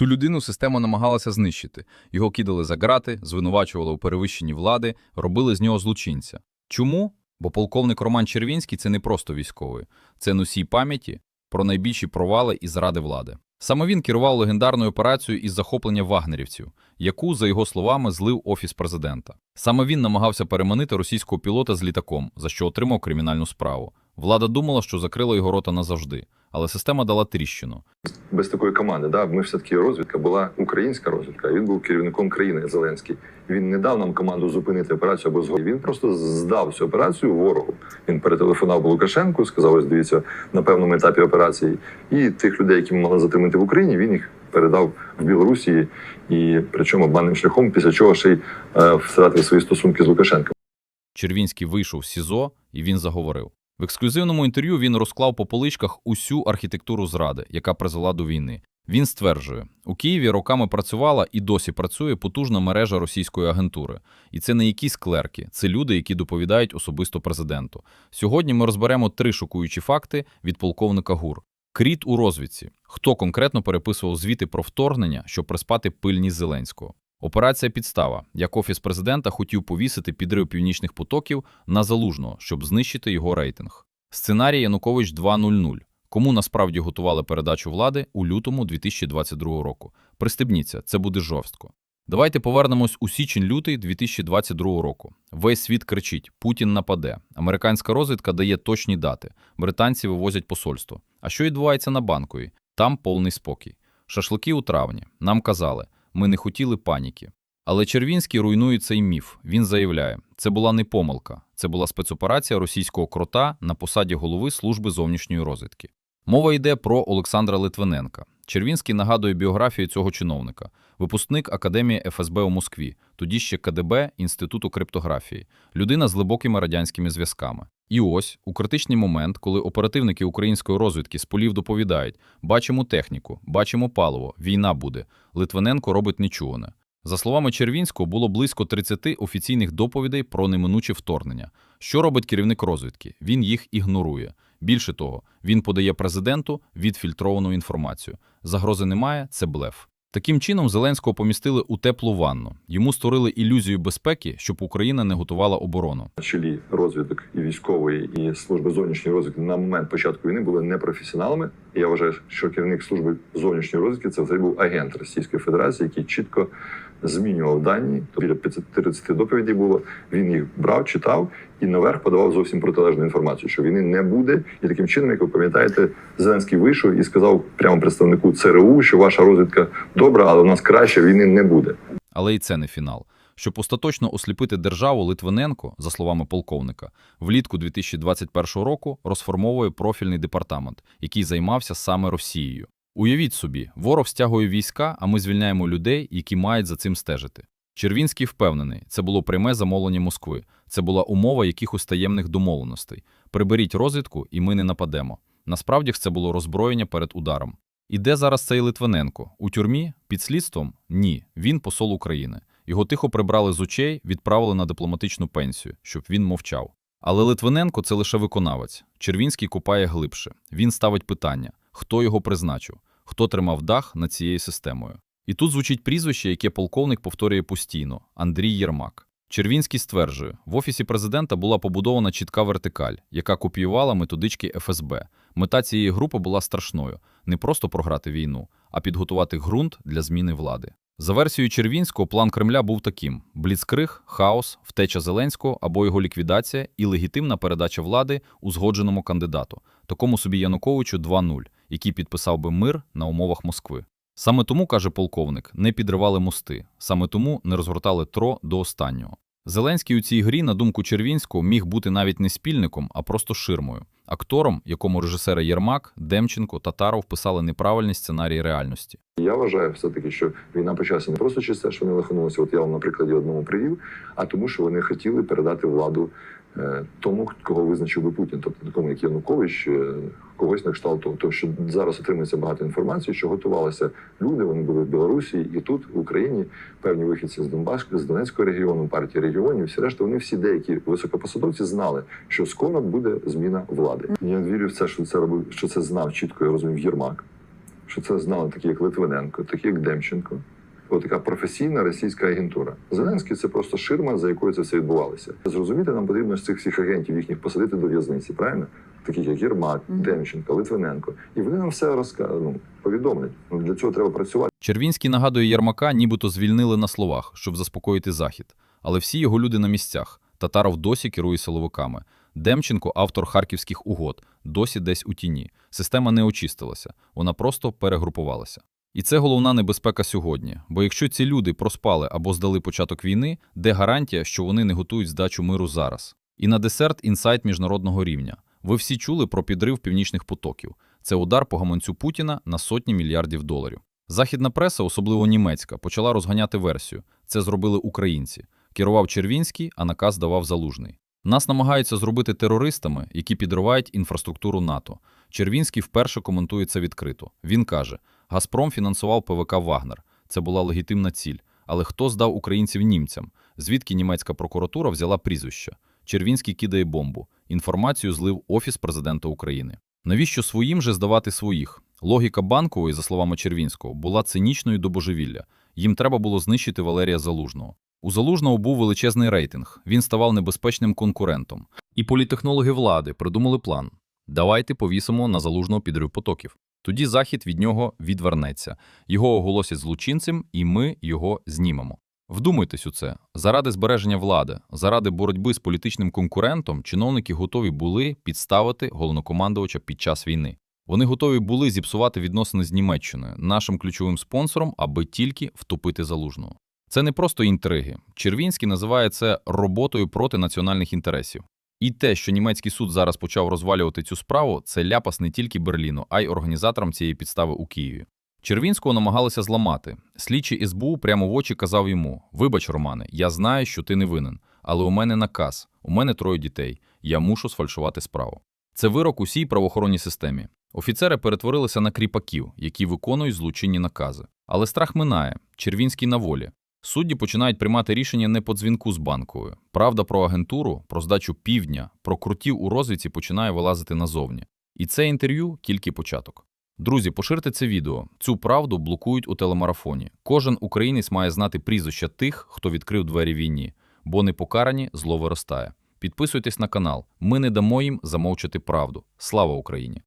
Цю людину система намагалася знищити. Його кидали за грати, звинувачували у перевищенні влади, робили з нього злочинця. Чому? Бо полковник Роман Червінський це не просто військовий, це носій пам'яті про найбільші провали і зради влади. Саме він керував легендарною операцією із захоплення вагнерівців, яку, за його словами, злив офіс президента. Саме він намагався переманити російського пілота з літаком, за що отримав кримінальну справу. Влада думала, що закрила його рота назавжди, але система дала тріщину. без такої команди. Да, ми все таки розвідка була українська розвідка. Він був керівником країни Зеленський. Він не дав нам команду зупинити операцію або згодом. Він просто здав цю операцію ворогу. Він перетелефонував Лукашенку, сказав: ось дивіться на певному етапі операції. І тих людей, які ми мали затримати в Україні, він їх передав в Білорусі, і причому обманним шляхом, після чого ще й е, втратив свої стосунки з Лукашенком. Червінський вийшов з СІЗО, і він заговорив. В ексклюзивному інтерв'ю він розклав по поличках усю архітектуру зради, яка призвела до війни. Він стверджує, у Києві роками працювала і досі працює потужна мережа російської агентури. І це не якісь клерки, це люди, які доповідають особисто президенту. Сьогодні ми розберемо три шокуючі факти від полковника ГУР. Кріт у розвідці. Хто конкретно переписував звіти про вторгнення, щоб приспати пильність Зеленського? Операція «Підстава», як офіс президента хотів повісити підрив північних потоків на залужного, щоб знищити його рейтинг. Сценарій Янукович 2.0.0. Кому насправді готували передачу влади у лютому 2022 року. Пристебніться, це буде жорстко. Давайте повернемось у січень-лютий 2022 року. Весь світ кричить: Путін нападе. Американська розвідка дає точні дати. Британці вивозять посольство. А що відбувається на банковій? Там повний спокій. Шашлики у травні. Нам казали, ми не хотіли паніки. Але Червінський руйнує цей міф. Він заявляє, це була не помилка, це була спецоперація російського крота на посаді голови служби зовнішньої розвідки. Мова йде про Олександра Литвиненка. Червінський нагадує біографію цього чиновника, випускник Академії ФСБ у Москві, тоді ще КДБ Інституту криптографії, людина з глибокими радянськими зв'язками. І ось у критичний момент, коли оперативники української розвідки з полів доповідають: бачимо техніку, бачимо паливо, війна буде. Литвиненко робить нечуване. За словами Червінського, було близько 30 офіційних доповідей про неминуче вторгнення. Що робить керівник розвідки? Він їх ігнорує. Більше того, він подає президенту відфільтровану інформацію. Загрози немає, це блеф. Таким чином, Зеленського помістили у теплу ванну. Йому створили ілюзію безпеки, щоб Україна не готувала оборону. на чолі розвідок і військової, і служби зовнішньої розвідки на момент початку війни були непрофесіоналами. Я вважаю, що керівник служби зовнішньої розвідки це взагалі був агент Російської Федерації, який чітко змінював дані. То біля 30 доповідей було. Він їх брав, читав і наверх подавав зовсім протилежну інформацію, що війни не буде. І таким чином, як ви пам'ятаєте, Зеленський вийшов і сказав прямо представнику ЦРУ, що ваша розвідка добра, але у нас краще війни не буде. Але і це не фінал. Щоб остаточно осліпити державу, Литвиненко, за словами полковника, влітку 2021 року розформовує профільний департамент, який займався саме Росією. Уявіть собі, ворог стягує війська, а ми звільняємо людей, які мають за цим стежити. Червінський впевнений, це було пряме замовлення Москви, це була умова якихось таємних домовленостей. Приберіть розвідку, і ми не нападемо. Насправді ж це було роззброєння перед ударом. І де зараз цей Литвиненко? У тюрмі? Під слідством? Ні. Він посол України. Його тихо прибрали з очей, відправили на дипломатичну пенсію, щоб він мовчав. Але Литвиненко це лише виконавець. Червінський купає глибше. Він ставить питання: хто його призначив, хто тримав дах над цією системою. І тут звучить прізвище, яке полковник повторює постійно: Андрій Єрмак. Червінський стверджує, в офісі президента була побудована чітка вертикаль, яка копіювала методички ФСБ. Мета цієї групи була страшною: не просто програти війну, а підготувати ґрунт для зміни влади. За версією Червінського, план Кремля був таким: бліцкриг, хаос, втеча Зеленського або його ліквідація і легітимна передача влади узгодженому кандидату, такому собі Януковичу 2.0, який підписав би мир на умовах Москви. Саме тому, каже полковник, не підривали мости, саме тому не розгортали тро до останнього. Зеленський у цій грі, на думку Червінського, міг бути навіть не спільником, а просто ширмою, актором, якому режисери Єрмак, Демченко, Татаров писали неправильні сценарії реальності. Я вважаю все-таки, що війна почалася не просто через те, що вони лиханулися, от я вам на прикладі одному привів, а тому, що вони хотіли передати владу е, тому, кого визначив би Путін, тобто такому, як Янукович, е, когось на кшталт Тому що зараз отримується багато інформації, що готувалися люди, вони були в Білорусі і тут, в Україні, певні вихідці з Донбас, з Донецького регіону, партії регіонів, всі решта, вони всі деякі високопосадовці знали, що скоро буде зміна влади. Я вірю в це, що це робив, що це знав чітко, я розумів Єрмак що це знали такі, як Литвиненко, такі як Демченко. От така професійна російська агентура. Зеленський це просто ширма, за якою це все відбувалося. Зрозуміти, нам потрібно з цих всіх агентів їхніх посадити до в'язниці, правильно? Таких як Єрмак. Демченко, Литвиненко. І вони нам все розка... ну, повідомлять. Ну, для цього треба працювати. Червінський нагадує Єрмака, нібито звільнили на словах, щоб заспокоїти Захід. Але всі його люди на місцях. Татаров досі керує силовиками. Демченко, автор харківських угод, досі десь у тіні. Система не очистилася, вона просто перегрупувалася. І це головна небезпека сьогодні. Бо якщо ці люди проспали або здали початок війни, де гарантія, що вони не готують здачу миру зараз? І на десерт інсайт міжнародного рівня. Ви всі чули про підрив північних потоків. Це удар по гаманцю Путіна на сотні мільярдів доларів. Західна преса, особливо німецька, почала розганяти версію. Це зробили українці. Керував Червінський, а наказ давав Залужний. Нас намагаються зробити терористами, які підривають інфраструктуру НАТО. Червінський вперше коментує це відкрито. Він каже: Газпром фінансував ПВК Вагнер. Це була легітимна ціль. Але хто здав українців німцям? Звідки німецька прокуратура взяла прізвище? Червінський кидає бомбу. Інформацію злив Офіс президента України. Навіщо своїм же здавати своїх? Логіка банкової, за словами Червінського, була цинічною до божевілля. Їм треба було знищити Валерія Залужного. У Залужного був величезний рейтинг, він ставав небезпечним конкурентом. І політехнологи влади придумали план. Давайте повісимо на Залужного підрив потоків. Тоді Захід від нього відвернеться. Його оголосять злочинцем, і ми його знімемо. Вдумайтесь у це. Заради збереження влади, заради боротьби з політичним конкурентом, чиновники готові були підставити головнокомандувача під час війни. Вони готові були зіпсувати відносини з Німеччиною, нашим ключовим спонсором, аби тільки втопити залужного. Це не просто інтриги. Червінський називає це роботою проти національних інтересів. І те, що німецький суд зараз почав розвалювати цю справу, це ляпас не тільки Берліну, а й організаторам цієї підстави у Києві. Червінського намагалися зламати. Слідчий СБУ прямо в очі казав йому: Вибач, Романе, я знаю, що ти не винен, але у мене наказ, у мене троє дітей. Я мушу сфальшувати справу. Це вирок усій правоохоронній системі. Офіцери перетворилися на кріпаків, які виконують злочинні накази. Але страх минає. Червінський на волі. Судді починають приймати рішення не по дзвінку з банковою. Правда про агентуру, про здачу півдня, про крутів у розвідці починає вилазити назовні. І це інтерв'ю тільки початок. Друзі, поширте це відео. Цю правду блокують у телемарафоні. Кожен українець має знати прізвища тих, хто відкрив двері війні, бо непокарані зло виростає. Підписуйтесь на канал. Ми не дамо їм замовчати правду. Слава Україні!